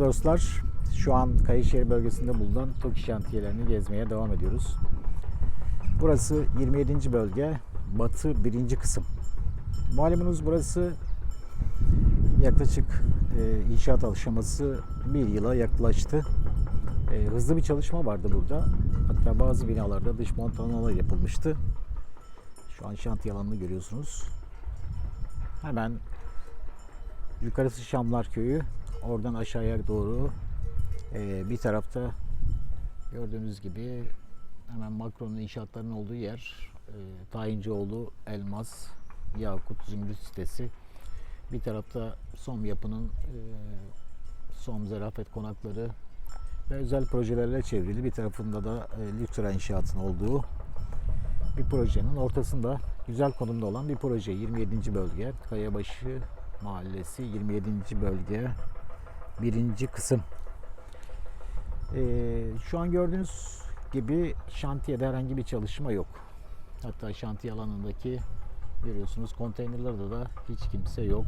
Dostlar şu an Kayışehir bölgesinde bulunan TOKİ şantiyelerini gezmeye devam ediyoruz. Burası 27. bölge Batı 1. kısım. Malumunuz burası yaklaşık e, inşaat aşaması bir yıla yaklaştı. E, hızlı bir çalışma vardı burada. Hatta bazı binalarda dış montanalar yapılmıştı. Şu an şantiye alanını görüyorsunuz. Hemen yukarısı Şamlar Köyü. Oradan aşağıya doğru e, bir tarafta gördüğünüz gibi hemen Makron'un inşaatlarının olduğu yer e, Tayincioğlu Elmas Yakut Zümrüt sitesi. Bir tarafta Som Yapı'nın e, Som Zarafet Konakları ve özel projelerle çevrili bir tarafında da e, Lütra İnşaat'ın olduğu bir projenin ortasında güzel konumda olan bir proje 27. bölge Kayabaşı Mahallesi 27. bölge birinci kısım. Ee, şu an gördüğünüz gibi şantiyede herhangi bir çalışma yok. Hatta şantiye alanındaki görüyorsunuz konteynerlarda da hiç kimse yok.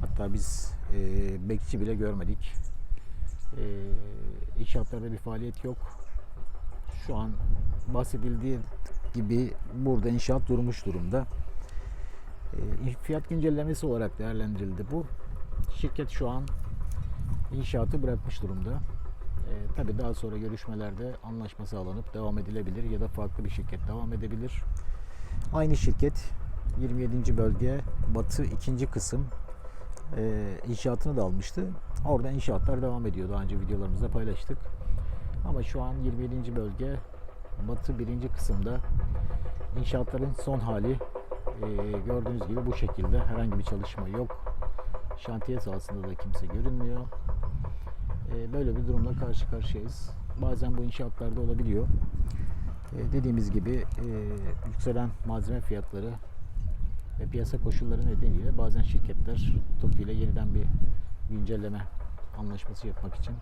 Hatta biz e, bekçi bile görmedik. E, inşaatlarda bir faaliyet yok. Şu an bahsedildiği gibi burada inşaat durmuş durumda. E, fiyat güncellemesi olarak değerlendirildi bu. Şirket şu an inşaatı bırakmış durumda. E, tabii daha sonra görüşmelerde anlaşma sağlanıp devam edilebilir ya da farklı bir şirket devam edebilir. Aynı şirket 27. bölge Batı 2. kısım e, inşaatını da almıştı. Orada inşaatlar devam ediyor. Daha önce videolarımızda paylaştık. Ama şu an 27. bölge Batı 1. kısımda inşaatların son hali e, gördüğünüz gibi bu şekilde herhangi bir çalışma yok. Şantiye sahasında da kimse görünmüyor. E, böyle bir durumla karşı karşıyayız. Bazen bu inşaatlarda olabiliyor. E, dediğimiz gibi e, yükselen malzeme fiyatları ve piyasa koşulları nedeniyle bazen şirketler TOKİ ile yeniden bir güncelleme anlaşması yapmak için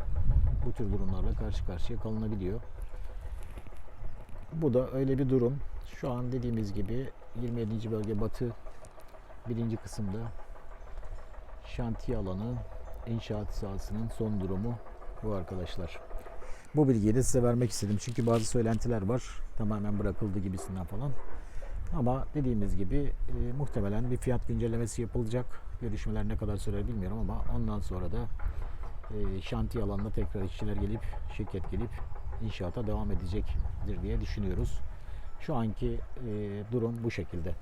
bu tür durumlarla karşı karşıya kalınabiliyor. Bu da öyle bir durum. Şu an dediğimiz gibi 27. bölge batı birinci kısımda şantiye alanı inşaat sahasının son durumu bu arkadaşlar. Bu bilgiyi de size vermek istedim. Çünkü bazı söylentiler var. Tamamen bırakıldı gibisinden falan. Ama dediğimiz gibi e, muhtemelen bir fiyat güncellemesi yapılacak. Görüşmeler ne kadar sürer bilmiyorum ama ondan sonra da e, şantiye alanına tekrar işçiler gelip, şirket gelip inşaata devam edecektir diye düşünüyoruz. Şu anki e, durum bu şekilde.